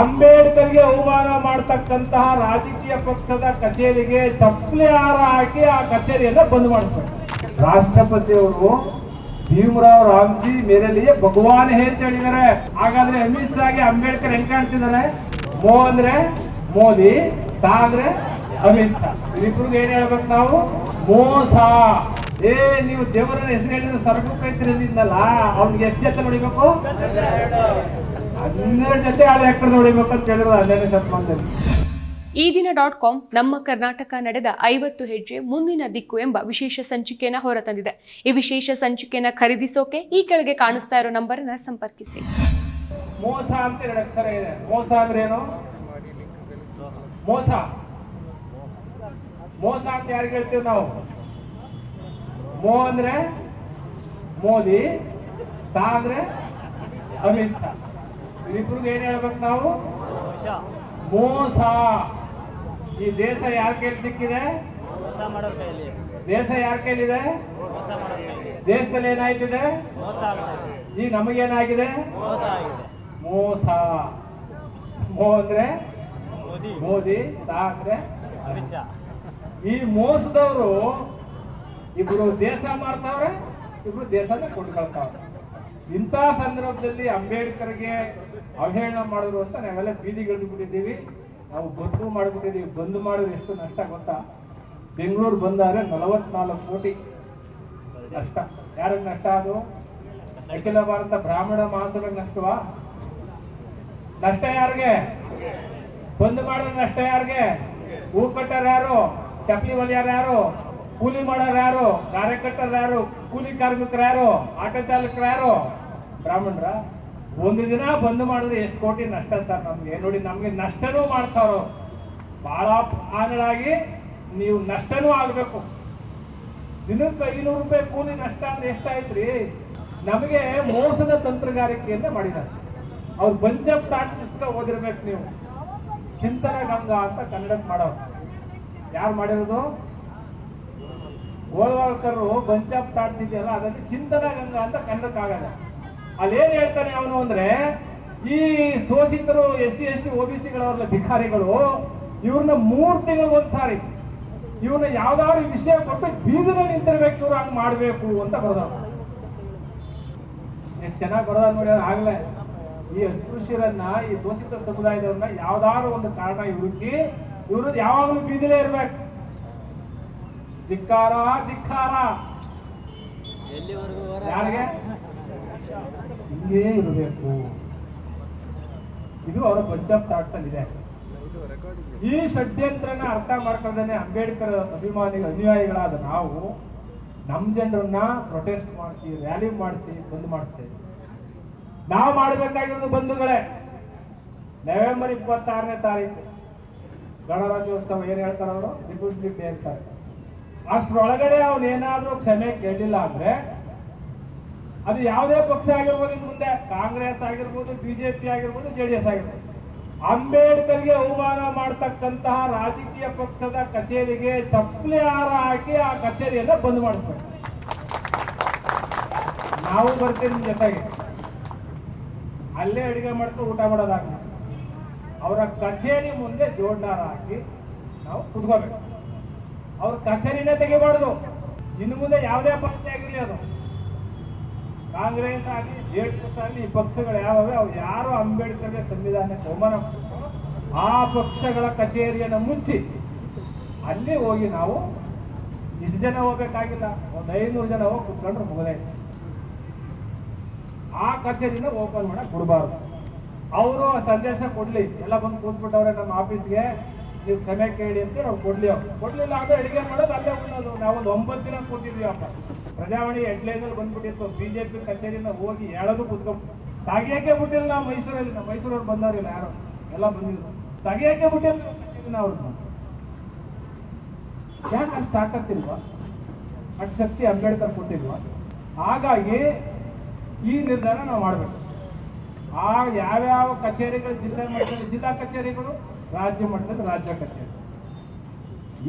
ಅಂಬೇಡ್ಕರ್ಗೆ ಅವಮಾನ ಮಾಡ್ತಕ್ಕಂತಹ ರಾಜಕೀಯ ಪಕ್ಷದ ಕಚೇರಿಗೆ ಚಪ್ಪಲಿ ಹಾರ ಹಾಕಿ ಆ ಕಚೇರಿಯನ್ನು ಬಂದ್ ಮಾಡ್ತಾರೆ. ರಾಷ್ಟ್ರಪತಿಯವರು ಭೀಮರಾವ್ ರಾಮ್ಜಿ ಮೇರೆಲಿಯೇ ಭಗವಾನ್ ಹೇ ಅಂತ ಹೇಳಿದ್ದಾರೆ. ಹಾಗಾದ್ರೆ ಅಮಿತ್ ಶಾಗೆ ಅಂಬೇಡ್ಕರ್ ಹೆಂಗ್ ಕಾಣ್ತಿದ್ದಾರೆ? ಮೋ ಅಂದ್ರೆ ಮೋದಿ ತಾ ಅಂದ್ರೆ ಅಮಿತ್ ಶಾ. ಇಬ್ಬರಿಗೆ ಏನ್ ಹೇಳ್ಬೇಕು ನಾವು? ಮೋಸ. ಏ, ನೀವು ದೇವರನ್ನ ಹೆಸರು ಹೇಳಿದ್ರೆ ಸರಕು ಕೈ ತಿರುಗಿದ್ನಲ್ಲ ಅವ್ನಿಗೆ ಎಷ್ಟು ನೋಡಿಬೇಕು ಹನ್ನೆರಡು ಜೊತೆ ಆಳು ಎಕರೆ ನೋಡಿಬೇಕು ಅಂತ ಹೇಳಿದ್ರು ಹನ್ನೆರಡನೇ ಶತಮಾನದಲ್ಲಿ ಈ ದಿನ ಡಾಟ್ ಕಾಮ್ ನಮ್ಮ ಕರ್ನಾಟಕ ನಡೆದ ಐವತ್ತು ಹೆಜ್ಜೆ ಮುಂದಿನ ದಿಕ್ಕು ಎಂಬ ವಿಶೇಷ ಸಂಚಿಕೆಯನ್ನು ಹೊರತಂದಿದೆ. ಈ ವಿಶೇಷ ಸಂಚಿಕೆಯನ್ನು ಖರೀದಿಸೋಕೆ ಈ ಕೆಳಗೆ ಕಾಣಿಸ್ತಾ ಇರೋ ನಂಬರ್ ಅನ್ನ ಸಂಪರ್ಕಿಸಿ. ಮೋಸ ಅಂತ ಎರಡು ಅಕ್ಷರ ಇದೆ. ಮೋಸ ಅಂದ್ರೆ ಏನು? ಮೋಸ. ಮೋಸ ಅಂತ ಯಾರಿಗೆ ಹೇಳ್ತೀವಿ ನಾವು? ಮೋ ಅಂದ್ರೆ ಮೋದಿ ಸಾ ಅಂದ್ರೆ ಅಮಿತ್ ಶಾ. ಇಬ್ಬರಿಗೆ ಏನ್ ಹೇಳ್ಬೇಕು ನಾವು? ಮೋಸ. ಈ ದೇಶ ಯಾರ ಕೈಲಿ ಸಿಕ್ಕಿದೆ? ದೇಶ ಯಾರ ಕೈಲಿದೆ? ದೇಶದಲ್ಲಿ ಏನಾಯ್ತಿದೆ? ಈ ನಮಗೇನಾಗಿದೆ? ಮೋಸ ಮೋ ಅಂದ್ರೆ? ಮೋದಿ. ಮೋದಿ ಸಾ ಅಂದ್ರೆ? ಈ ಮೋಸದವರು ಇಬ್ರು ದೇಶ ಮಾಡ್ತಾವ್ರೆ ಇಬ್ರು ದೇಶನೇ ಕೊಂಡ್ಕೊಳ್ತಾವ್ರೆ. ಇಂಥ ಸಂದರ್ಭದಲ್ಲಿ ಅಂಬೇಡ್ಕರ್ಗೆ ಅವಹೇಳನ ಮಾಡಿದ್ರು ಅಂತ ನಾವೆಲ್ಲ ಬೀದಿಗಿಳಿದು ಬಿಟ್ಟಿದ್ದೀವಿ ನಾವು ಬಂದು ಮಾಡಿಬಿಟ್ಟಿದ್ದೀವಿ. ಬಂದು ಮಾಡಿದ್ರೆ ಎಷ್ಟು ನಷ್ಟ ಗೊತ್ತಾ? ಬೆಂಗಳೂರು ಬಂದಾದ್ರೆ ನಲವತ್ನಾಲ್ಕು ಕೋಟಿ ನಷ್ಟ. ಯಾರಿಗೆ ನಷ್ಟ ಅದು? ಅಖಿಲ ಭಾರತ ಬ್ರಾಹ್ಮಣ ಮಹಾಸಭೆಗೆ ನಷ್ಟವಾ? ನಷ್ಟ ಯಾರಿಗೆ? ಬಂದ್ ಮಾಡಿದ್ರೆ ನಷ್ಟ ಯಾರಿಗೆ? ಹೂ ಕಟ್ಟೋರು ಯಾರು? ಚಪ್ಪಲಿ ಹೊಲಿಯಾರ ಯಾರು? ಕೂಲಿ ಮಾಡೋರು ಯಾರು? ಕಾರ್ಯಕರ್ತರು ಯಾರು? ಕೂಲಿ ಕಾರ್ಮಿಕರು ಯಾರು? ಆಟೋ ಚಾಲಕರು ಯಾರು? ಬ್ರಾಹ್ಮಣರ? ಒಂದು ದಿನ ಬಂದ್ ಮಾಡಿದ್ರೆ ಎಷ್ಟು ಕೋಟಿ ನಷ್ಟ ಸರ್ ನಮ್ಗೆ? ನೋಡಿ, ನಮ್ಗೆ ನಷ್ಟನೂ ಮಾಡ್ತಾರೋ ಬಹಳ ಆನಳಾಗಿ ನೀವು ನಷ್ಟನೂ ಆಗ್ಬೇಕು. ದಿನಕ್ಕೆ ಐನೂರು ರೂಪಾಯಿ ಕೂಲಿ ನಷ್ಟ ಅಂದ್ರೆ ಎಷ್ಟಾಯ್ತ್ರಿ? ನಮಗೆ ಮೋಸದ ತಂತ್ರಗಾರಿಕೆಯನ್ನ ಮಾಡಿದ್ದಾರೆ. ಅವ್ರು ತಾಟ್ಸ್ ಪುಸ್ತಕ ಓದಿರ್ಬೇಕು ನೀವು. ಚಿಂತನ ಗಂಗಾ ಅಂತ ಕನ್ನಡಕ್ಕೆ ಮಾಡೋರು. ಯಾರು ಮಾಡಿರೋದು? ಗೋಳ್ವಾಳ್ಕರ್ ಬಂಜಪ್ ತಾಟ್ಸ್ ಇದೆಯಲ್ಲ, ಅದಕ್ಕೆ ಚಿಂತನ ಗಂಗಾ ಅಂತ ಕನ್ನಡಕ್ಕೆ ಆಗಲ್ಲ ಅಲ್ಲಿ ಏನ್ ಹೇಳ್ತಾನೆ ಅವನು ಅಂದ್ರೆ ಈ ಶೋಷಿತರು S C S T O B ಸಿಗಳವ್ರಲ್ಲ ಭಿಕಾರಿಗಳು ಇವ್ರನ್ನ ಮೂರ್ ತಿಂಗಳು ಒಂದ್ಸಾರಿ ಇವ್ರನ್ನ ಯಾವ್ದಾದ್ರು ವಿಷಯ ಕೊಟ್ಟು ಬೀದಿನ ನಿಂತಿರ್ಬೇಕು ಇವ್ರು ಹಂಗ್ ಮಾಡ್ಬೇಕು ಅಂತ ಬರೋದವ್ರು. ಎಷ್ಟು ಚೆನ್ನಾಗಿ ಬರೋದ ನೋಡಿ ಆಗ್ಲೇ. ಈ ಅಸ್ಪೃಶ್ಯರನ್ನ ಈ ಶೋಷಿತ ಸಮುದಾಯದವ್ರನ್ನ ಯಾವ್ದಾದ್ರು ಒಂದು ಕಾರಣ ಹುಡುಕಿ ಇವರು ಯಾವಾಗಲೂ ಬೀದಿಲೇ ಇರ್ಬೇಕು. ಧಿಕ್ಕಾರ ಧಿಕ್ಕಾರ. ಯಾರಿಗೆ? ಹಿಂಗೇ ಇರಬೇಕು. ಇದು ಅವರ ಅಲ್ಲಿ ಇದೆ ಈ ಷಡ್ಯಂತ್ರನ ಅರ್ಥ ಮಾಡ್ಕೊಂಡೇ ಅಂಬೇಡ್ಕರ್ ಅಭಿಮಾನಿ ಅನುಯಾಯಿಗಳಾದ ನಾವು ನಮ್ಮ ಜನರನ್ನ ಪ್ರೊಟೆಸ್ಟ್ ಮಾಡಿಸಿ ರ್ಯಾಲಿ ಮಾಡಿಸಿ, ಬಂದ್ ಮಾಡಿಸ್ತೇವೆ. ನಾವು ಮಾಡಬೇಕಾಗಿರೋದು ಬಂಧುಗಳೇ. ನವೆಂಬರ್ ಇಪ್ಪತ್ತಾರನೇ ತಾರೀಕು. ಗಣರಾಜ್ಯೋತ್ಸವ ಏನ್ ಹೇಳ್ತಾರೆ ಅವರು ರಿಪಬ್ಲಿಕ್ ಡೇ ಅಂತಾರೆ. ಅಷ್ಟರೊಳಗಡೆ ಅವನೇನಾದ್ರೂ ಕ್ಷಮೆ ಕೇಳಿಲ್ಲ ಅಂದ್ರೆ ಅದು ಯಾವುದೇ ಪಕ್ಷ ಆಗಿರ್ಬೋದು ಇನ್ನು ಮುಂದೆ ಕಾಂಗ್ರೆಸ್ ಆಗಿರ್ಬೋದು, ಬಿಜೆಪಿ ಆಗಿರ್ಬೋದು, ಜೆ ಡಿ ಎಸ್ ಆಗಿರ್ಬೋದು. ಅಂಬೇಡ್ಕರ್ಗೆ ಅವಮಾನ ಮಾಡ್ತಕ್ಕಂತಹ ರಾಜಕೀಯ ಪಕ್ಷದ ಕಚೇರಿಗೆ ಚಪ್ಪಲಿ ಹಾರ ಹಾಕಿ ಆ ಕಚೇರಿಯನ್ನ ಬಂದ್ ಮಾಡಿಸ್ಬೇಕು ನಾವು ಬರ್ತೀವಿ ನಿಮ್ ಜೊತೆಗೆ. ಅಲ್ಲೇ ಅಡಿಗೆ ಮಾಡ್ಕೊಂಡು ಊಟ ಮಾಡೋದಾಗ ಅವರ ಕಚೇರಿ ಮುಂದೆ ಜೋಡ್ನಾರ ಹಾಕಿ ನಾವು ಕುತ್ಕೋಬೇಕು. ಅವ್ರ ಕಚೇರಿನೇ ತೆಗಿಬಾರ್ದು. ಇನ್ನು ಮುಂದೆ ಯಾವುದೇ ಪಕ್ಷ ಆಗಿರಲಿ ಅದು. ಕಾಂಗ್ರೆಸ್ ಆಗಲಿ ಜೆ ಡಿ ಎಸ್ ಆಗಲಿ ಈ ಪಕ್ಷಗಳು ಯಾವಾಗ ಅವ್ರು ಯಾರು ಅಂಬೇಡ್ಕರ್ಗೆ ಸಂವಿಧಾನಕ್ಕೆ ಬಹುಮಾನ ಆ ಪಕ್ಷಗಳ ಕಚೇರಿಯನ್ನು ಮುಚ್ಚಿ ಅಲ್ಲಿ ಹೋಗಿ ನಾವು ಇಷ್ಟು ಜನ ಹೋಗ್ಬೇಕಾಗಿಲ್ಲ, ಒಂದು ಐನೂರು ಜನ ಹೋಗಿ ಕುತ್ಕೊಂಡ್ರೆ ಮುಗದೇ ಆ ಕಚೇರಿನ ಓಪನ್ ಮಾಡಕ್ ಕೊಡಬಾರ್ದು. ಅವರು ಸಂದೇಶ ಕೊಡ್ಲಿ, ಎಲ್ಲ ಬಂದು ಕೂತ್ಬಿಟ್ಟವ್ರೆ ನಮ್ಮ ಆಫೀಸ್ಗೆ, ನೀವು ಕ್ಷಮೆ ಕೇಳಿ ಅಂತ ನಾವು ಕೊಡ್ಲಿ ಅವ್ರು. ಕೊಡ್ಲಿಲ್ಲ ಅದು ಅಡಿಗೆ ಮಾಡೋದು ಅಲ್ಲೇ ಉಣ್ಣೋದು ನಾವು ಒಂದು ಒಂಬತ್ತು ದಿನ ಕೂತಿದ್ವಿ ಅಪ್ಪ ಪ್ರಜಾವಾಣಿ ಹೆಡ್ಲೈನಲ್ಲಿ ಬಂದ್ಬಿಟ್ಟಿತ್ತು. ಬಿಜೆಪಿ ಕಚೇರಿನ ಹೋಗಿ ಹೇಳೋದು ಕುತ್ಕೊಂಡು ತಗಿಯಕ್ಕೆ ಬಿಟ್ಟಿಲ್ಲ ನಾವು ಮೈಸೂರಲ್ಲಿ. ಮೈಸೂರವ್ರು ಬಂದವರಿಲ್ಲ ಯಾರು? ಎಲ್ಲ ಬಂದಿದ್ರು. ತಗಿಯಕ್ಕೆ ಬಿಟ್ಟಿಲ್ಲ ಅವ್ರನ್ನ ಯಾಕೆ ಅಷ್ಟು ತಾಕತ್ತಿಲ್ವಾ ಅಷ್ಟು ಶಕ್ತಿ ಅಂಬೇಡ್ಕರ್ ಕೊಟ್ಟಿಲ್ವಾ? ಹಾಗಾಗಿ ಈ ನಿರ್ಧಾರ ನಾವು ಮಾಡಬೇಕು. ಆ ಯಾವ್ಯಾವ ಕಚೇರಿಗಳು, ಜಿಲ್ಲಾ ಮಟ್ಟದಲ್ಲಿ, ಜಿಲ್ಲಾ ಕಚೇರಿಗಳು? ರಾಜ್ಯ ಮಟ್ಟದಲ್ಲಿ ರಾಜ್ಯ ಕಚೇರಿ.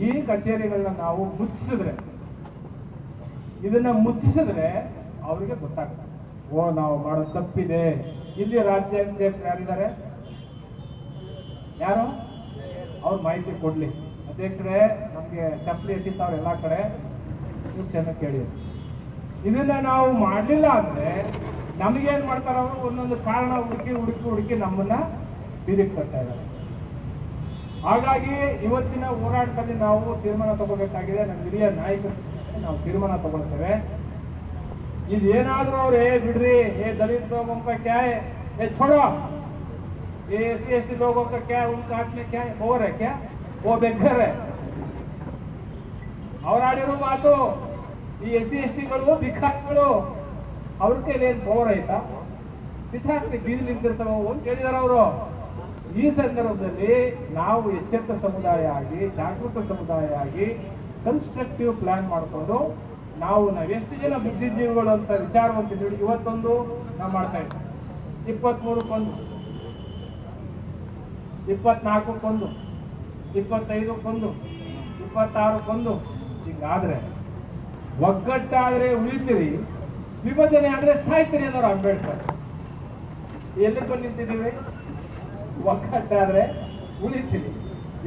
ಈ ಕಚೇರಿಗಳನ್ನ ನಾವು ಮುಚ್ಚಿಸಿದ್ರೆ ಇದನ್ನ ಮುಚ್ಚಿಸಿದ್ರೆ ಅವರಿಗೆ ಗೊತ್ತಾಗುತ್ತೆ. ಓ, ನಾವು ಮಾಡೋ ತಪ್ಪಿದೆ. ಇಲ್ಲಿ ರಾಜ್ಯಾಧ್ಯಕ್ಷರು ಯಾರಿದ್ದಾರೆ? ಯಾರು? ಅವ್ರ ಮಾಹಿತಿ ಕೊಡ್ಲಿ. ಅಧ್ಯಕ್ಷರೇ, ನಮಗೆ ಚಪ್ಪಲಿ ಎಸಿತಾವ್ರು ಎಲ್ಲಾ ಕಡೆ ಚೆನ್ನಾಗಿ ಕೇಳಿ. ಇದನ್ನ ನಾವು ಮಾಡಲಿಲ್ಲ ಅಂದ್ರೆ ನಮಗೇನ್ ಮಾಡ್ತಾರ ಅವರು? ಒಂದೊಂದು ಕಾರಣ ಹುಡುಕಿ ಹುಡುಕಿ ಹುಡುಕಿ ನಮ್ಮನ್ನ ಬೀದಿಗೆ ತರ್ತಾ ಇದ್ದಾರೆ. ಹಾಗಾಗಿ ಇವತ್ತಿನ ಹೋರಾಟದಲ್ಲಿ ನಾವು ತೀರ್ಮಾನ ತಗೋಬೇಕಾಗಿದೆ. ನಮ್ಮ ಹಿರಿಯ ನಾಯಕರು. ನಾವು ತೀರ್ಮಾನ ತಗೊಳ್ತೇವೆ. ಇದೇನಾದ್ರೂ ಅವ್ರು ಏ ಬಿಡ್ರಿ, ಏ ದಲಿತ ಲೋಗೋ ಕ್ಯಾಯ್, ಏ छोड़ो ಏ ಎಸ್ ಸಿ ಎಸ್ ಟಿ ಲೋಗೋ ಕ್ಯಾ ಉಂಟು ಹಾಕ್ಲಿ ಕ್ಯಾ? ಹೋಗ್ರೆ ಕ್ಯಾ ಹೋಗ್ಬೇಕಾರೆ ಅವರಾಡಿರೋ ಮಾತು, ಈ ಎಸ್ ಸಿ ಎಸ್ ಟಿಗಳು ಭಿಕ್ಷಾಗಳು ಅವ್ರ ಕೈಲಿ ಏನ್ ಪವರ್ ಐತಾ ಬಿಸಾಕ್ಲಿ ಬೀದಿ ನಿಂತಿರ್ತಾವವು ಅಂತ ಕೇಳಿದಾರ ಅವರು. ಈ ಸಂದರ್ಭದಲ್ಲಿ ನಾವು ಎಚ್ಚೆತ್ತ ಸಮುದಾಯ ಆಗಿ, ಜಾಗೃತ ಸಮುದಾಯ ಆಗಿ ಕನ್ಸ್ಟ್ರಕ್ಟಿವ್ ಪ್ಲಾನ್ ಮಾಡಿಕೊಂಡು ನಾವು ನಾವೆಷ್ಟು ಜನ ಬುದ್ಧಿಜೀವಿಗಳು ಅಂತ ವಿಚಾರ ಮಾಡ್ತಿದ್ದೀವಿ ಇವತ್ತೊಂದು ನಾವು ಮಾಡ್ತಾ ಇದ್ದೀವಿ ಇಪ್ಪತ್ಮೂರಕ್ಕೊಂದು ಇಪ್ಪತ್ನಾಲ್ಕಕ್ಕೊಂದು ಇಪ್ಪತ್ತೈದಕ್ಕೊಂದು ಇಪ್ಪತ್ತಾರಕ್ಕೊಂದು ಹಿಂಗಾದ್ರೆ ಒಗ್ಗಟ್ಟಾದ್ರೆ ಉಳಿತೀರಿ, ವಿಭಜನೆ ಆದ್ರೆ ಸಾಯ್ತೀರಿ ಅನ್ನೋರು ಅಂಬೇಡ್ಕರ್. ಎಲ್ಲಿ ಬಂದು ನಿಂತಿದ್ದೀವಿ? ಒಗ್ಗಟ್ಟಾದ್ರೆ ಉಳಿತೀರಿ,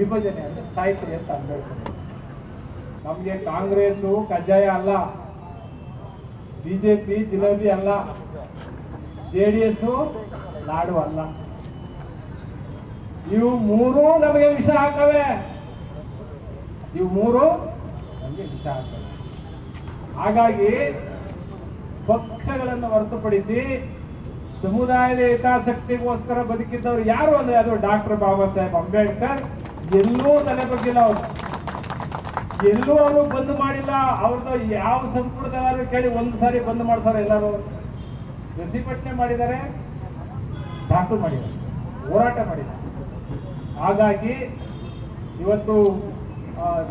ವಿಭಜನೆ ಅಂದ್ರೆ ಸಾಯ್ತೀರಿ ಅಂತ ಅಂಬೇಡ್ಕರ್. ನಮ್ಗೆ ಕಾಂಗ್ರೆಸ್ ಕಜ್ಜಾಯ ಅಲ್ಲ, ಬಿಜೆಪಿ, ಜಿಲೇಬಿ ಅಲ್ಲ, ಜೆ ಡಿ ಎಸ್ ನಾಡು ಅಲ್ಲ. ಇವು ಮೂರು ನಮಗೆ ವಿಷ ಹಾಕವೆ. ಇವು ಮೂರು ನಮಗೆ ವಿಷ ಹಾಕವೆ. ಹಾಗಾಗಿ ಪಕ್ಷಗಳನ್ನು ಹೊರತುಪಡಿಸಿ ಸಮುದಾಯದ ಹಿತಾಸಕ್ತಿಗೋಸ್ಕರ ಬದುಕಿದ್ದವರು ಯಾರು ಅಂದ್ರೆ ಅದು ಡಾಕ್ಟರ್ ಬಾಬಾ ಸಾಹೇಬ್ ಅಂಬೇಡ್ಕರ್. ಎಲ್ಲೂ ತಲೆ ಬಗ್ಗಿಲ್ಲ ಅವರು. ಎಲ್ಲೂ ಅವರು ಬಂದ್ ಮಾಡಿಲ್ಲ. ಅವ್ರದ್ದು ಯಾವ ಸಂಪುಟದಲ್ಲಾದ್ರೂ ಕೇಳಿ ಒಂದು ಸಾರಿ ಬಂದ್ ಮಾಡ್ತಾರೆ ಎಲ್ಲರೂ. ಪ್ರತಿಭಟನೆ ಮಾಡಿದ್ದಾರೆ, ದಾಖಲು ಮಾಡಿದ್ದಾರೆ, ಹೋರಾಟ ಮಾಡಿದ್ದಾರೆ. ಹಾಗಾಗಿ ಇವತ್ತು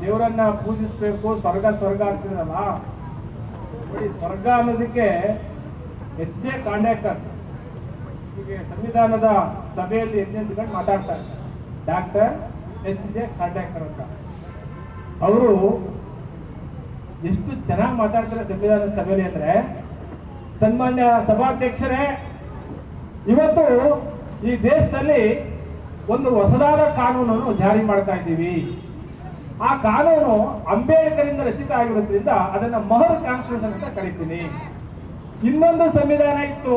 ದೇವರನ್ನ ಪೂಜಿಸ್ಬೇಕು, ಸ್ವರ್ಗ ಸ್ವರ್ಗ ಆಗ್ತಿರಲ್ಲ ನೋಡಿ, ಸ್ವರ್ಗ ಅನ್ನೋದಕ್ಕೆ ಎಚ್ ಜೆ ಕಾಂಡೇಕರ್ ಹೀಗೆ ಸಂವಿಧಾನದ ಸಭೆಯಲ್ಲಿ ಎಂದೆಂದು ಮಾತಾಡ್ತಾರೆ ಡಾಕ್ಟರ್ ಎಚ್ ಜೆ ಕಾಂಡೇಕರ್ ಅಂತ. ಅವರು ಎಷ್ಟು ಚೆನ್ನಾಗಿ ಮಾತಾಡ್ತಾರೆ ಸಂವಿಧಾನ ಸಭೆಯಲ್ಲಿ ಅಂದ್ರೆ, ಸನ್ಮಾನ್ಯ ಸಭಾಧ್ಯಕ್ಷರೇ, ಇವತ್ತು ಈ ದೇಶದಲ್ಲಿ ಒಂದು ಹೊಸದಾದ ಕಾನೂನನ್ನು ಜಾರಿ ಮಾಡ್ತಾ ಇದ್ದೀವಿ. ಆ ಕಾನೂನು ಅಂಬೇಡ್ಕರಿಂದ ರಚಿತ ಆಗಿರೋದ್ರಿಂದ ಅದನ್ನ ಮಹರ್ ಕಾನ್ಸ್ಟಿಟ್ಯೂಷನ್ ಅಂತ ಕರಿತೀನಿ. ಇನ್ನೊಂದು ಸಂವಿಧಾನ ಇತ್ತು,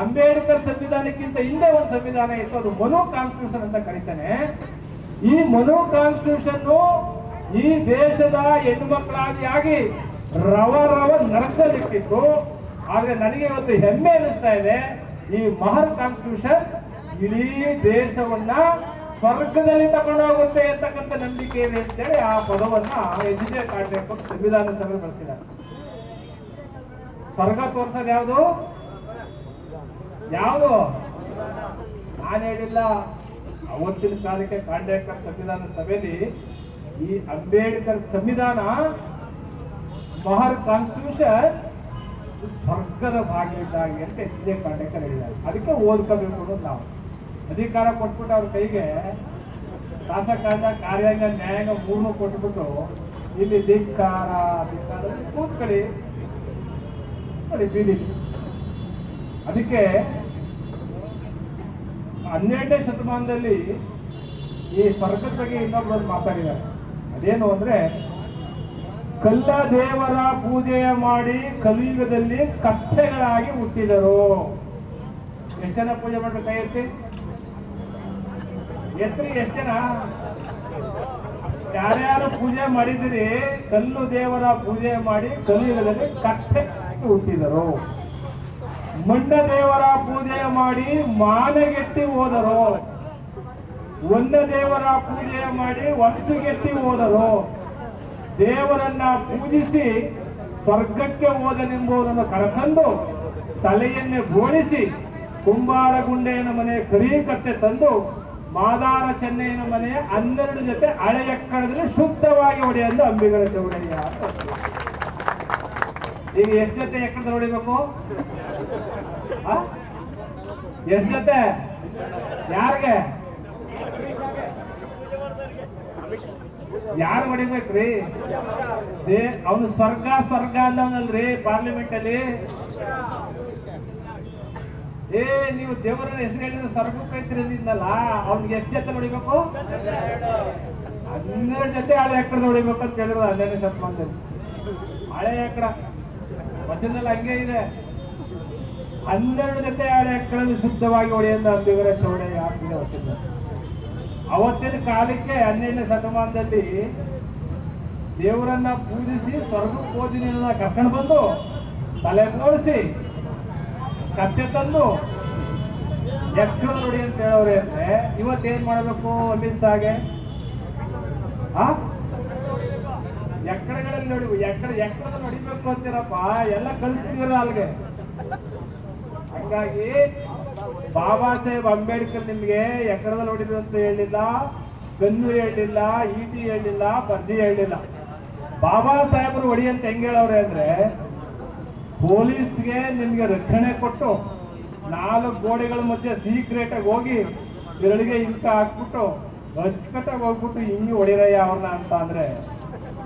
ಅಂಬೇಡ್ಕರ್ ಸಂವಿಧಾನಕ್ಕಿಂತ ಹಿಂದೆ ಒಂದು ಸಂವಿಧಾನ ಇತ್ತು, ಅದು ಮನು ಕಾನ್ಸ್ಟಿಟ್ಯೂಷನ್ ಅಂತ ಕರಿತಾನೆ. ಈ ಮನು ಕಾನ್ಸ್ಟಿಟ್ಯೂಷನ್ ಈ ದೇಶದ ಹೆಣ್ಮಕ್ಳಾಗಿ ಆಗಿ ರವ ರವ ನರಕದಲ್ಲಿಟ್ಟಿತ್ತು ಆದ್ರೆ ನನಗೆ ಇವತ್ತು ಹೆಮ್ಮೆ ಅನಿಸ್ತಾ ಇದೆ. ಈ ಮಹರ್ ಕಾನ್ಸ್ಟಿಟ್ಯೂಷನ್ ಇಡೀ ದೇಶವನ್ನ ಸ್ವರ್ಗದಲ್ಲಿ ತಗೊಂಡು ಹೋಗುತ್ತೆ ಅಂತಕ್ಕಂಥ ನಂಬಿಕೆ ಇದೆ ಅಂತೇಳಿ ಆ ಪದವನ್ನ ಎಚ್ ಜೆ ಸಂವಿಧಾನ ಸಭೆ ಬಳಸಿದ್ದಾರೆ ಸ್ವರ್ಗ ತೋರ್ಸೋದು ಯಾವುದು? ಯಾವುದು? ನಾನು ಹೇಳಿಲ್ಲ ಅವತ್ತಿನ ಕಾಲಕ್ಕೆ ಕಾಂಡೇಕರ್ ಸಂವಿಧಾನ ಸಭೆಯಲ್ಲಿ ಈ ಅಂಬೇಡ್ಕರ್ ಸಂವಿಧಾನ ಮಹರ್ ಕಾನ್ಸ್ಟಿಟ್ಯೂಷನ್ ಸ್ವರ್ಗದ ಭಾಗ ಇದ್ದಾಗೆ ಅಂತ ಎಚ್ ಜೆ ಕಾಂಡೇಕರ್ ಹೇಳಿದ್ದಾರೆ. ಅದಕ್ಕೆ ಓದ್ಕೋಬೇಕು ಅನ್ನೋದು ನಾವು. ಅಧಿಕಾರ ಕೊಟ್ಬಿಟ್ಟು ಅವ್ರ ಕೈಗೆ ಶಾಸಕಾಂಗ ಕಾರ್ಯಾಂಗ ನ್ಯಾಯಾಂಗ ಮೂರನ್ನು ಕೊಟ್ಬಿಟ್ಟು ಇಲ್ಲಿ ಧಿಕ್ಕಾರ ಕೂತ್ಕೊಳ್ಳಿ. ನೋಡಿ ಬೀದಿ. ಅದಕ್ಕೆ ಹನ್ನೆರಡನೇ ಶತಮಾನದಲ್ಲಿ ಈ ಸ್ವರ್ಗದ ಬಗ್ಗೆ ಇನ್ನೊಬ್ರು ಮಾತಾಡಿದ್ದಾರೆ. ಅದೇನು ಅಂದ್ರೆ ಕಲ್ಲ ದೇವರ ಪೂಜೆ ಮಾಡಿ ಕಲಿಯುಗದಲ್ಲಿ ಕತ್ತೆಗಳಾಗಿ ಹುಟ್ಟಿದರು. ಎಷ್ಟು ಜನ ಪೂಜೆ ಮಾಡ್ಬೇಕು ಕೈ ಎತ್ತಿ? ಎತ್ರಿ ಎಷ್ಟು ಜನ? ಯಾರ್ಯಾರು ಪೂಜೆ ಮಾಡಿದಿರಿ ಕಲ್ಲು ದೇವರ ಪೂಜೆ ಮಾಡಿ ಕಲಿಯುಗದಲ್ಲಿ ಕತ್ತೆ ಹುಟ್ಟಿದರು. ಮಂಡ ದೇವರ ಪೂಜೆ ಮಾಡಿ ಮಾನಗೆತ್ತಿ ಹೋದರು. ಒಂದ ದೇವರ ಪೂಜೆ ಮಾಡಿ ವರ್ಷಗೆತ್ತಿ ಹೋದರು, ದೇವರನ್ನ ಪೂಜಿಸಿ ಸ್ವರ್ಗಕ್ಕೆ ಹೋದನೆಂಬುದನ್ನು ಕರಕಂದು ತಲೆಯನ್ನೇ ಬೋಳಿಸಿ ಕುಂಬಾರ ಗುಂಡೆಯನ ಮನೆ ಕರಿ ಕತ್ತೆ ತಂದು ಮಾದಾರ ಚೆನ್ನೈನ ಮನೆಯ ಹನ್ನೆರಡು ಜೊತೆ ಹಳೆಯ ಕಣದಲ್ಲಿ ಶುದ್ಧವಾಗಿ ಹೊಡೆಯಂದು ಅಂಬಿಗಳ ಚೌಡಯ್ಯ. ಈಗ ಎಷ್ಟು ಜೊತೆ ಎಕ್ಕಡದಲ್ಲಿ ಹೊಡಿಬೇಕು? ಎಷ್ಟ್ ಜೊತೆ? ಯಾರಿಗೆ? ಯಾರು ಹೊಡಿಬೇಕ್ರಿ ಅವನು ಸ್ವರ್ಗ ಸ್ವರ್ಗ ಅಂದವನಲ್ರಿ ಪಾರ್ಲಿಮೆಂಟ್ ಅಲ್ಲಿ ಏ, ನೀವು ದೇವರ ಹೆಸರು ಹೇಳಿದ್ರೆ ಸ್ವರ್ಗಕ್ಕೆ ಐತ್ರಿ ಅಂದಿದ್ನಲ್ಲ, ಅವ್ನಿಗೆ ಎಷ್ಟು ಜೊತೆ ಹೊಡಿಬೇಕು? ಹನ್ನೆರಡು ಜೊತೆ ಹಳೆ ಎಕರೆ ಹೊಡಿಬೇಕು ಅಂತ ಹೇಳಿದ್ರು ಹನ್ನೆರಡನೇ ಶತಮಾನದಲ್ಲಿ. ಹಳೆ ಎಕರ, ವಚನದಲ್ಲಿ ಹಂಗೆ ಇದೆ. ಹನ್ನೆರಡು ಜೊತೆ ಹಳೆ ಎಕರೆಯಲ್ಲಿ ಶುದ್ಧವಾಗಿ ಹೊಡೆಯಂತ ಅಂಬಿಗರ ಚೌಡೆ ಯಾರು ವಚನ ಅವತ್ತಿನ ಕಾಲಕ್ಕೆ ಹನ್ನೆರಡನೇ ಶತಮಾನದಲ್ಲಿ ದೇವರನ್ನ ಪೂಜಿಸಿ ಸ್ವರ್ಗ ಪೂಜನೆಯನ್ನ ಕರ್ಕೊಂಡು ಬಂದು ತಲೆ ಬೋಳಿಸಿ ಕತ್ತೆ ತಂದು ಎಕ್ಕಳ ನೋಡಿ ಅಂತ ಹೇಳೋರೆ ಅಂದ್ರೆ ಇವತ್ತೇನ್ ಮಾಡಬೇಕು ಅಮಿತ್ ಹಾಗೆ? ಎಕ್ಕಡಗಳಲ್ಲಿ ನೋಡಿ, ಎಕ್ಕಡ ಎಕ್ಕಡ ಹೊಡಿಬೇಕು ಅಂತೀರಪ್ಪ. ಎಲ್ಲ ಕಲಿಸ್ತೀರ ಅಲ್ಲಿಗೆ. ಹಂಗಾಗಿ ಬಾಬಾ ಸಾಹೇಬ್ ಅಂಬೇಡ್ಕರ್ ನಿಮ್ಗೆ ಎಕರದಲ್ಲಿ ಹೊಡಿದ್ರು ಅಂತ ಹೇಳಿಲ್ಲ, ಗನ್ನು ಹೇಳಿಲ್ಲ, ಈಟಿ ಹೇಳಿಲ್ಲ, ಬರ್ಜಿ ಹೇಳಿಲ್ಲ. ಬಾಬಾ ಸಾಹೇಬರು ಹೊಡಿ ಅಂತ ಹೆಂಗ್ ಹೇಳವ್ರೆ ಅಂದ್ರೆ, ಪೊಲೀಸ್ಗೆ ನಿಮ್ಗೆ ರಕ್ಷಣೆ ಕೊಟ್ಟು ನಾಲ್ಕು ಗೋಡೆಗಳ ಮಧ್ಯೆ ಸೀಕ್ರೆಟ್ ಆಗಿ ಹೋಗಿ ಬೆರಳಿಗೆ ಇಂಕ ಹಾಕ್ಬಿಟ್ಟು ಅಚ್ಚುಕಟ್ಟಾಗಿ ಹೋಗ್ಬಿಟ್ಟು ಹಿಂಗೆ ಹೊಡಿರಯ್ಯ ಅವ್ರನ್ನ ಅಂತ ಅಂದ್ರೆ,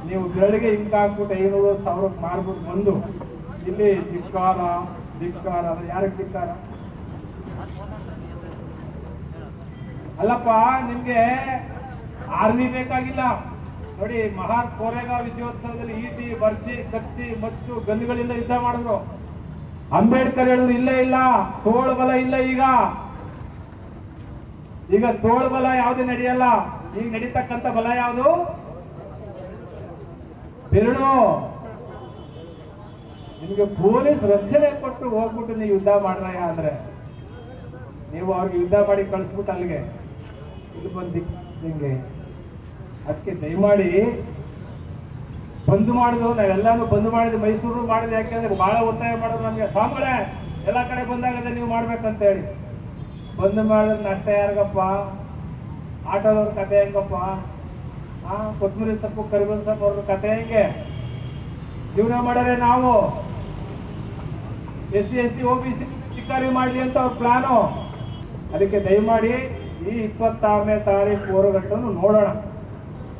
ನೀವು ಬೆರಳಿಗೆ ಇಂಕ ಹಾಕ್ಬಿಟ್ಟು ಐನೂರು ಸಾವಿರಕ್ಕೆ ಮಾರ್ಬಿಟ್ಟು ಬಂದು, ಇಲ್ಲಿ ಧಿಕ್ಕಾರ ಧಿಕ್ಕಾರ, ಯಾರಿಗೆ ಧಿಕ್ಕಾರ? ಅಲ್ಲಪ್ಪ, ನಿಮ್ಗೆ ಆರ್ಮಿ ಬೇಕಾಗಿಲ್ಲ. ನೋಡಿ ಮಹಾ ಕೋರೆಗಾಂವ್ ವಿಜಯೋತ್ಸವದಲ್ಲಿ ಈಟಿ, ಬರ್ಜಿ, ಕತ್ತಿ, ಮಚ್ಚು, ಗನ್ನುಗಳಿಂದ ಯುದ್ಧ ಮಾಡಿದ್ರು. ಅಂಬೇಡ್ಕರ್ ಹೇಳಿದ್ರು ಇಲ್ಲೇ ಇಲ್ಲ ತೋಳು ಬಲ ಇಲ್ಲ ಈಗ. ಈಗ ತೋಳು ಬಲ ಯಾವ್ದು ನಡೆಯಲ್ಲ. ಈಗ ನಡೀತಕ್ಕಂಥ ಬಲ ಯಾವುದು? ಬೆರಳು ನಿಮ್ಗೆ ಪೊಲೀಸ್ ರಕ್ಷಣೆ ಕೊಟ್ಟು ಹೋಗ್ಬಿಟ್ಟು ನೀವು ಯುದ್ಧ ಮಾಡ್ರಯ್ಯ ಅಂದ್ರೆ. ನೀವು ಅವ್ರಿಗೆ ಯುದ್ಧ ಮಾಡಿ ಕಳಿಸ್ಬಿಟ್ಟು ಅಲ್ಲಿಗೆ. ಇದು ಬಂದಿತ್ತು ನಿಮಗೆ ಅದಕ್ಕೆ ದಯಮಾಡಿ ಬಂದ್ ಮಾಡಿದ್ರು ನಾವೆಲ್ಲಾನು ಬಂದ್ ಮಾಡಿದ್ವಿ ಮೈಸೂರು ಮಾಡಿದ್ವಿ ಯಾಕೆಂದ್ರೆ ಬಹಳ ಒತ್ತಾಯ ಮಾಡೋದು ನಮಗೆ ಸ್ವಾಮಿಗಳೇ ಎಲ್ಲ ಕಡೆ ಬಂದಾಗ ನೀವು ಮಾಡ್ಬೇಕಂತ ಹೇಳಿ ಬಂದ್ ಮಾಡಿದ್ರೆ ನಷ್ಟ ಯಾರಿಗಪ್ಪ ಆಟೋದವ್ರ ಕತೆ ಹೆಂಗಪ್ಪ ಹಾ ಕೊತ್ತಂಬರಿ ಸೊಪ್ಪು ಕರಿಬೇವು ಸೊಪ್ಪು ಅವ್ರ ಕತೆ ಹೆಂಗೆ ಜೀವನ ಮಾಡರೆ ನಾವು S C S T O B C ಚಿಕ್ಕಾರಿ ಮಾಡಲಿ ಅಂತ ಅವ್ರ ಪ್ಲಾನು ಅದಕ್ಕೆ ದಯಮಾಡಿ ಈ ಇಪ್ಪತ್ತಾರನೇ ತಾರೀಕು ಹೋರಾಟವನ್ನು ನೋಡೋಣ.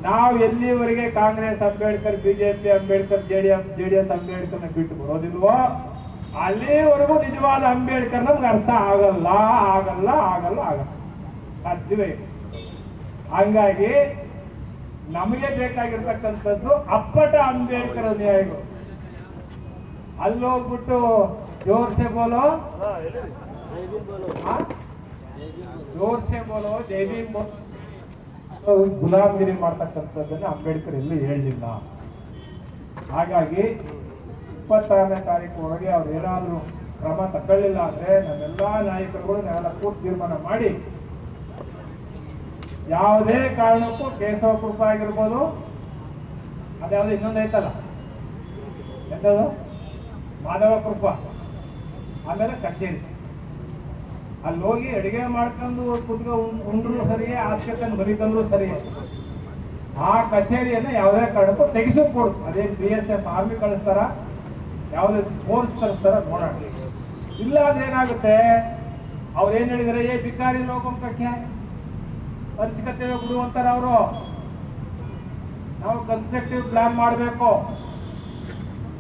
ನಾವು ಎಲ್ಲಿವರೆಗೆ Congress Ambedkar BJP Ambedkar J D S J D S ಅಂಬೇಡ್ಕರ್ನ ಬಿಟ್ಟು ಬರೋದಿಲ್ವೋ ಅಲ್ಲಿವರೆಗೂ ನಿಜವಾದ ಅಂಬೇಡ್ಕರ್ ನಮ್ಗೆ ಅರ್ಥ ಆಗಲ್ಲ ಆಗಲ್ಲ ಆಗಲ್ಲ ಆಗಲ್ಲ. ಸಾಧ್ಯವೇ. ಹಂಗಾಗಿ ನಮಗೆ ಬೇಕಾಗಿರ್ತಕ್ಕಂಥದ್ದು ಅಪ್ಪಟ ಅಂಬೇಡ್ಕರ್ ಅನುಯಾಯಿಗಳು. ಅಲ್ಲೋಗ್ಬಿಟ್ಟು ಜೋರ್ಸೆ ಬೋಲೋ? ಆ? ಜೋರ್ಸೆ ಬೋಲೋ ಜೈ ಗುಲಾಮಗಿರಿ ಮಾಡ್ತಕ್ಕಂಥದ್ದನ್ನ ಅಂಬೇಡ್ಕರ್ ಇಲ್ಲಿ ಹೇಳಲಿಲ್ಲ. ಹಾಗಾಗಿ ಇಪ್ಪತ್ತಾರನೇ ತಾರೀಕು ಒಳಗೆ ಅವ್ರು ಏನಾದರೂ ಕ್ರಮ ತಗೊಳ್ಳಿಲ್ಲ ಅಂದ್ರೆ ನಮ್ಮೆಲ್ಲಾ ನಾಯಕರುಗಳು ನಾವೆಲ್ಲ ಕೂಟ್ ತೀರ್ಮಾನ ಮಾಡಿ ಯಾವುದೇ ಕಾರಣಕ್ಕೂ ಕೇಶವ ಕೃಪ ಆಗಿರ್ಬೋದು. ಅದ್ಯಾವ್ದು ಇನ್ನೊಂದು ಐತಲ್ಲ? ಎಂತದು ಮಾಧವ ಕೃಪ. ಆಮೇಲೆ ಕಚೇರಿ. ಅಲ್ಲಿ ಹೋಗಿ ಅಡಿಗೆ ಮಾಡ್ಕೊಂಡು ಕುತ್ಕ ಉಂಡ್ರು ಸರಿಯೇ ಆಸ್ಕಂಡು ಬರೀತಂದ್ರು ಸರಿಯೇ. ಆ ಕಚೇರಿಯನ್ನ ಯಾವುದೇ ಕಾರಣಕ್ಕೂ ತೆಗೆಸು ಕೊಡು ಅದೇ ಬಿ ಎಸ್ ಎಫ್ ಆರ್ಮಿ ಕಳಿಸ್ತಾರ, ಯಾವುದೇ ಫೋರ್ಸ್ ಕಳಿಸ್ತಾರ ನೋಡೋಣ. ಇಲ್ಲ ಅಂದ್ರೆ ಏನಾಗುತ್ತೆ? ಅವ್ರು ಏನ್ ಹೇಳಿದಾರೆ? ಏ ಬಿಕಾರಿ ಲೋಕಂ ಕಟ್ಯ ಹಂಚ್ಕತ್ತೇವೆ ಬಿಡು ಅಂತಾರ ಅವರು. ನಾವು ಕನ್ಸ್ಟ್ರಕ್ಟಿವ್ ಪ್ಲಾನ್ ಮಾಡಬೇಕು.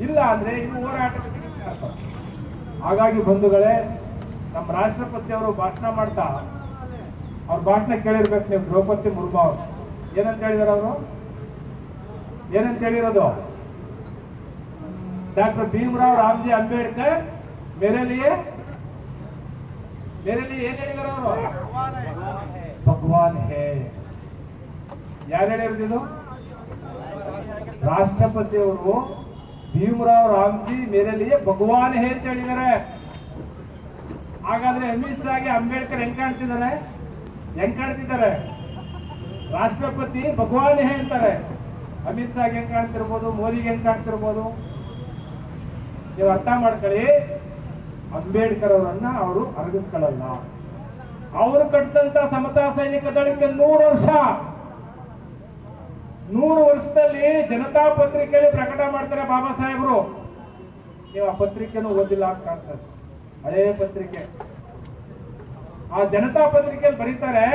ಇಲ್ಲ ಅಂದ್ರೆ ಇದು ಹೋರಾಟ ಹಾಗಾಗಿ ಬಂಧುಗಳೇ ನಮ್ಮ ರಾಷ್ಟ್ರಪತಿ ಅವರು ಭಾಷಣ ಮಾಡ್ತಾ, ಅವ್ರ ಭಾಷಣ ಕೇಳಿರ್ಬೇಕು ನೀವು, ದ್ರೌಪದಿ ಮುರ್ಮು ಅವರು. ಏನಂತ ಹೇಳಿದಾರೆ ಅವರು? ಏನಂತ ಹೇಳಿರೋದು? ಡಾಕ್ಟರ್ ಭೀಮರಾವ್ ರಾಮ್ಜಿ ಅಂಬೇಡ್ಕರ್, ಮೇರೆಲಿಯೇ? ಮೇರೆಲಿ ಏನ್ ಹೇಳಿದಾರೆ ಅವರು? ಭಗವಾನ್ ಹೇ. ಯಾರು ಹೇಳಿರೋದು ರಾಷ್ಟ್ರಪತಿ ಅವರು ಭೀಮರಾವ್ ರಾಮ್ಜಿ, ಮೇರೆಲಿಯೇ ಭಗವಾನ್ ಹೇ ಅಂತ ಹೇಳಿದ್ದಾರೆ ಹಾಗಾದ್ರೆ ಅಮಿತ್ ಶಾಗೆ ಅಂಬೇಡ್ಕರ್ ಹೆಂಗ್ ಕಾಣ್ತಿದ್ದಾರೆ? ಹೆಂಗ್ ಕಾಣ್ತಿದ್ದಾರೆ? ರಾಷ್ಟ್ರಪತಿ ಭಗವಾನ್ ಹೇಳ್ತಾರೆ ಅಮಿತ್ ಶಾಗೆ ಹೆಂಗ್ ಕಾಣ್ತಿರ್ಬೋದು? ಮೋದಿಗೆ ಹೆಂಗ್ ಕಾಣ್ತಿರ್ಬೋದು? ನೀವು ಅರ್ಥ ಮಾಡ್ಕೊಳ್ಳಿ. ಅಂಬೇಡ್ಕರ್ ಅವರನ್ನ ಅವರು ಅರಗಿಸ್ಕೊಳ್ಳಲ್ಲ. ಅವರು ಕಟ್ಟಿದಂತ ಸಮತಾ ಸೈನಿಕ ದಳಕ್ಕೆ ನೂರು ವರ್ಷ. ನೂರು ವರ್ಷದಲ್ಲಿ ಜನತಾ ಪತ್ರಿಕೆಯಲ್ಲಿ ಪ್ರಕಟ ಮಾಡ್ತಾರೆ ಬಾಬಾ ಸಾಹೇಬ್ರು. ನೀವು ಆ ಪತ್ರಿಕೆನೂ ಓದಿಲ್ಲ ಅಂತ ಕಾಣ್ತದೆ ಹಳೆಯ ಪತ್ರಿಕೆ. ಆ ಜನತಾ ಪತ್ರಿಕೆಯಲ್ಲಿ ಬರೀತಾರೆ,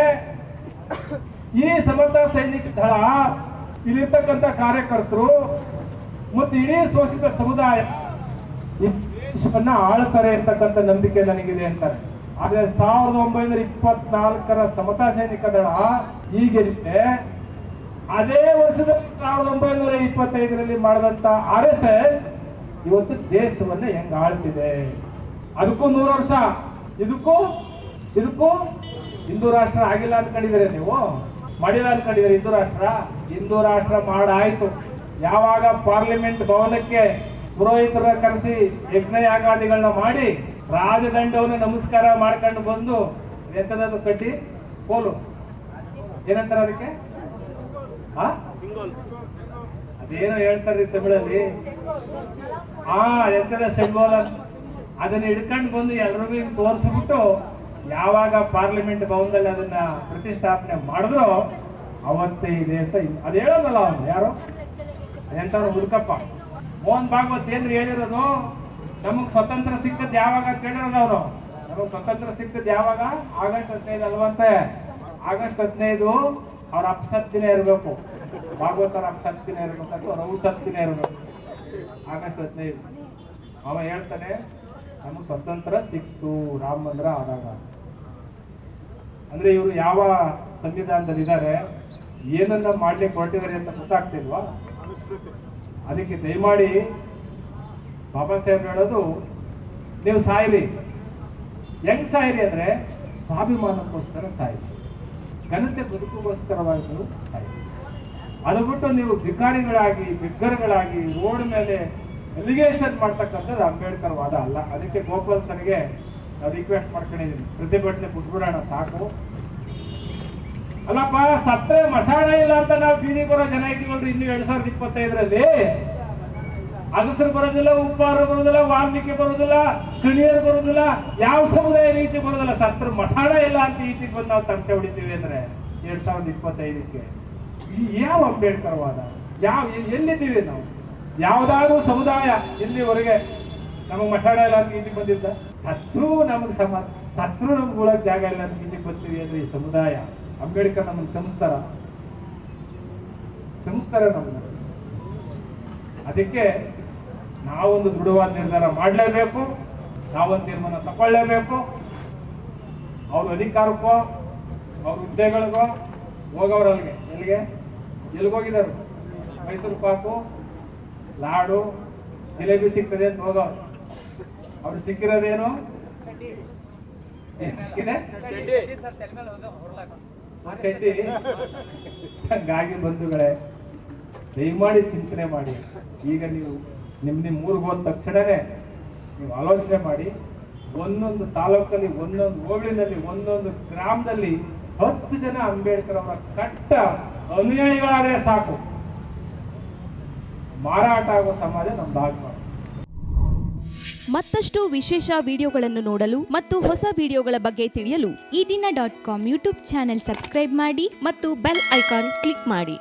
ಈ ಸಮತಾ ಸೈನಿಕ ದಳ ಇಲ್ಲಿರ್ತಕ್ಕಂಥ ಕಾರ್ಯಕರ್ತರು ಮತ್ತು ಇಡೀ ಶೋಷಿತ ಸಮುದಾಯ ದೇಶವನ್ನ ಆಳ್ತಾರೆ ಅಂತಕ್ಕಂಥ ನಂಬಿಕೆ ನನಗಿದೆ ಅಂತಾರೆ. ಆದ್ರೆ ಸಾವಿರದ ಒಂಬೈನೂರ ಇಪ್ಪತ್ನಾಲ್ಕರ ಸಮತಾ ಸೈನಿಕ ದಳ ಈಗಿರುತ್ತೆ. ಅದೇ ವರ್ಷದಲ್ಲಿ ಸಾವಿರದ ಒಂಬೈನೂರ ಇಪ್ಪತ್ತೈದರಲ್ಲಿ ಮಾಡಿದಂತ ಆರ್ ಎಸ್ ಎಸ್ ಇವತ್ತು ದೇಶವನ್ನ ಹೆಂಗ್ ಆಳ್ತಿದೆ? ಅದಕ್ಕೂ ನೂರು ವರ್ಷ. ಇದಕ್ಕೂ ಇದಕ್ಕೂ ಹಿಂದೂ ರಾಷ್ಟ್ರ ಆಗಿಲ್ಲ ಅನ್ಕೊಂಡಿದ್ದೀರಿ ನೀವು. ಮಾಡಿಲ್ಲ ಅನ್ಕೊಂಡಿದ್ದೀರಿ ಹಿಂದೂ ರಾಷ್ಟ್ರ. ಹಿಂದೂ ರಾಷ್ಟ್ರ ಮಾಡಾಯ್ತು. ಯಾವಾಗ ಪಾರ್ಲಿಮೆಂಟ್ ಭವನಕ್ಕೆ ಪುರೋಹಿತರ ಕರೆಸಿ ಯಜ್ಞಯಾಗಾದಿಗಳನ್ನ ಮಾಡಿ ರಾಜದಂಡವನ್ನು ನಮಸ್ಕಾರ ಮಾಡ್ಕೊಂಡು ಬಂದು ಎತ್ತದ ಕಟ್ಟಿ ಕೋಲು. ಏನಂತಾರ ಅದಕ್ಕೆ? ಅದೇನೋ ಹೇಳ್ತಾರ್ರಿ ತಮಿಳಲ್ಲಿ ಆ ಎಂತದ ಸೆಂಗೋಲ ಅದನ್ನ ಹಿಡ್ಕೊಂಡು ಬಂದು ಎಲ್ರಿಗೂ ತೋರಿಸ್ಬಿಟ್ಟು ಯಾವಾಗ ಪಾರ್ಲಿಮೆಂಟ್ ಭವನದಲ್ಲಿ ಅದನ್ನ ಪ್ರತಿಷ್ಠಾಪನೆ ಮಾಡಿದ್ರು ಅವತ್ತೇ ಈ ದೇಶ ಅದು ಹೇಳೋದಲ್ಲ ಅವನು ಯಾರು? ಎಂತ ಹುಡುಕಪ್ಪ. ಮೋಹನ್ ಭಾಗವತ್ ಏನ್ರಿ ಹೇಳಿರೋದು? ನಮಗ್ ಸ್ವತಂತ್ರ ಸಿಕ್ಕದ್ ಯಾವಾಗ ಅಂತ ಹೇಳಿರೋದು ಅವರು. ನಮಗ್ ಸ್ವತಂತ್ರ ಸಿಕ್ಕದ್ ಯಾವಾಗ? ಆಗಸ್ಟ್ ಹದಿನೈದು ಅಲ್ವಂತೆ. ಆಗಸ್ಟ್ ಹದಿನೈದು ಅವ್ರ ಅಪ್ಸತ್ತಿನ ಇರಬೇಕು. ಭಾಗವತರ ಅಪ್ಸತ್ತಿನ ಇರಬೇಕು, ಅಥವಾ ಅವ್ರ ಔಸತ್ತಿನ ಇರಬೇಕು. ಆಗಸ್ಟ್ ಹದಿನೈದು. ಅವ ಹೇಳ್ತಾನೆ ನಮಗ್ ಸ್ವತಂತ್ರ ಸಿಕ್ತು ರಾಮ ಮಂದಿರ ಆದಾಗ. ಅಂದ್ರೆ ಇವರು ಯಾವ ಸಂವಿಧಾನದಲ್ಲಿ ಇದ್ದಾರೆ ಏನನ್ನ ಮಾಡ್ಲಿಕ್ಕೆ ಹೊರಟಿದ್ದಾರೆ ಅಂತ ಗೊತ್ತಾಗ್ತಿಲ್ವಾ? ಅದಕ್ಕೆ ದಯಮಾಡಿ ಬಾಬಾ ಸಾಹೇಬ್ ಹೇಳೋದು, ನೀವು ಸಾಯಿರಿ. ಹೆಂಗ್ ಸಾಯಿರಿ ಅಂದ್ರೆ ಸ್ವಾಭಿಮಾನಕ್ಕೋಸ್ಕರ ಸಾಯಿರಿ. ಘನತೆ ಬದುಕುಗೋಸ್ಕರವಾಗಿ ಸಾಯಿರಿ. ಅದು ಬಿಟ್ಟು ನೀವು ಭಿಕಾರಿಗಳಾಗಿ, ಬಿಗ್ಗರಗಳಾಗಿ, ರೋಡ್ ಮೇಲೆ ಎಲಿಗೇಷನ್ ಮಾಡ್ತಕ್ಕಂಥದ್ದು ಅಂಬೇಡ್ಕರ್ ವಾದ ಅಲ್ಲ. ಅದಕ್ಕೆ ಗೋಪಾಲ್ ಸರ್ಗೆ ರಿಕ್ವೆಸ್ಟ್ ಮಾಡ್ಕೊಂಡಿದ್ದೀನಿ ಪ್ರತಿಭಟನೆ ಬಿಟ್ಬಿಡೋಣ ಸಾಕು. ಅಲ್ಲಪ್ಪ ಸತ್ರೆ ಮಸಾಣ ಇಲ್ಲ ಅಂತ ನಾವು ಬೀದಿ ಬರೋ ಜನ ಇದ್ದೀವಲ್ರಿ ಇನ್ನು ಎರಡ್ ಸಾವಿರದ ಇಪ್ಪತ್ತೈದರಲ್ಲಿ ಅಗಸರು ಬರೋದಿಲ್ಲ, ಉಪ್ಪಾರು ಬರೋದಿಲ್ಲ, ವಾಲ್ಮೀಕಿ ಬರೋದಿಲ್ಲ ಕಣಿಯರು ಬರೋದಿಲ್ಲ, ಯಾವ ಸಮುದಾಯ ರೀತಿ ಬರೋದಿಲ್ಲ. ಸತ್ರ ಮಸಾಣ ಇಲ್ಲ ಅಂತ ಈಚೆಗೆ ಬಂದು ನಾವು ತಮಟೆ ಹೊಡಿತೀವಿ ಅಂದ್ರೆ ಎರಡ್ ಸಾವಿರದ ಇಪ್ಪತ್ತೈದಕ್ಕೆ. ಯಾವ ಅಂಬೇಡ್ಕರ್ ವಾದ? ಯಾವ, ಎಲ್ಲಿದ್ದೀವಿ ನಾವು? ಯಾವ್ದಾದ್ರು ಸಮುದಾಯ ಇಲ್ಲಿವರೆಗೆ ನಮಗೆ ಮಸಾಲೆ ಇಲ್ಲ ಅಂತ ಈಜಿಗೆ ಬಂದಿದ್ದ? ಸತ್ರು ನಮಗೆ ಸಮ, ಸತ್ರು ನಮ್ಗೆ ಉಳಕ್ ಜಾಗ ಇಲ್ಲ ಅಂತ ಈಜಿಗೆ ಬರ್ತೀವಿ ಅಂದ್ರೆ ಈ ಸಮುದಾಯ, ಅಂಬೇಡ್ಕರ್ ನಮ್ಮನ್ನು ಕ್ಷಮಿಸ್ತಾರ ಕ್ಷಮಿಸ್ತಾರ ನಮ್ಮನ್ನ ಅದಕ್ಕೆ ನಾವೊಂದು ದೃಢವಾದ ನಿರ್ಧಾರ ಮಾಡಲೇಬೇಕು, ನಾವೊಂದು ತೀರ್ಮಾನ ತಗೊಳ್ಳೇಬೇಕು ಅವ್ರ ಅಧಿಕಾರಕ್ಕೋ, ಅವ್ರ ಹುದ್ದೆಗಳಿಗೋ ಹೋಗೋರಲ್ಗೆ ಎಲ್ಲಿಗೆ? ಎಲ್ಲಿಗೋಗಿದ್ದಾರೆ? ಮೈಸೂರು ಪಾಕು. ಲಾಡು ಜಿಲೇಬಿ ಸಿಗ್ತದೆ ಅಂತ ಹೋಗೋ. ಅವ್ರು ಸಿಕ್ಕಿರೋದೇನು? ಚಡ್ಡಿ ಹಂಗಾಗಿ ಬಂಧುಗಳೇ, ದಯಮಾಡಿ ಚಿಂತನೆ ಮಾಡಿ. ಈಗ ನೀವು ನಿಮ್ ನಿಮ್ ಊರಿಗೆ ಹೋದ ನೀವು ಆಲೋಚನೆ ಮಾಡಿ, ಒಂದೊಂದು ತಾಲೂಕಲ್ಲಿ, ಒಂದೊಂದು ಹೋಬಳಿನಲ್ಲಿ, ಒಂದೊಂದು ಗ್ರಾಮದಲ್ಲಿ ಹತ್ತು ಜನ ಅಂಬೇಡ್ಕರ್ ಅವರ ಕಟ್ಟ ಅನುಯಾಯಿಗಳಾದ್ರೆ ಸಾಕು. ಮಾರಾಟ ಆಗೋ ಸಮಾಜ ನಮ್ದಾಗ್ಬಾರ್ದು ಮತ್ತಷ್ಟು ವಿಶೇಷ ವಿಡಿಯೋಗಳನ್ನು ನೋಡಲು ಮತ್ತು ಹೊಸ ವಿಡಿಯೋಗಳ ಬಗ್ಗೆ ತಿಳಿಯಲು ಈ ದಿನ dot com YouTube channel subscribe ಮಾಡಿ ಮತ್ತು ಬೆಲ್ ಐಕಾನ್ ಕ್ಲಿಕ್ ಮಾಡಿ.